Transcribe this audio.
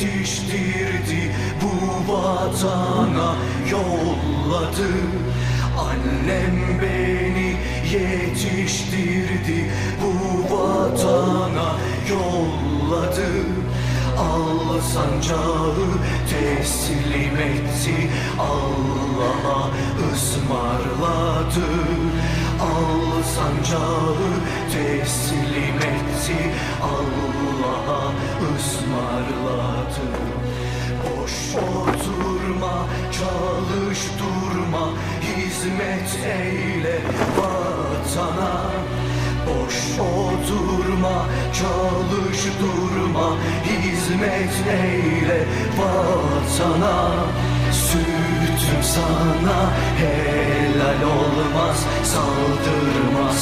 yetiştirdi. Bu vatana yolladı. Annem beni yetiştirdi. Bu vatana yolladı. Al sancağı teslim etti. Allah'a ısmarladı. Al sancağı teslim etti. Allah'a ısmarladı Hizmet eyle vatana. Boş oturma, çalış durma. Hizmet eyle vatana. Sütüm sana helal olmaz düşmana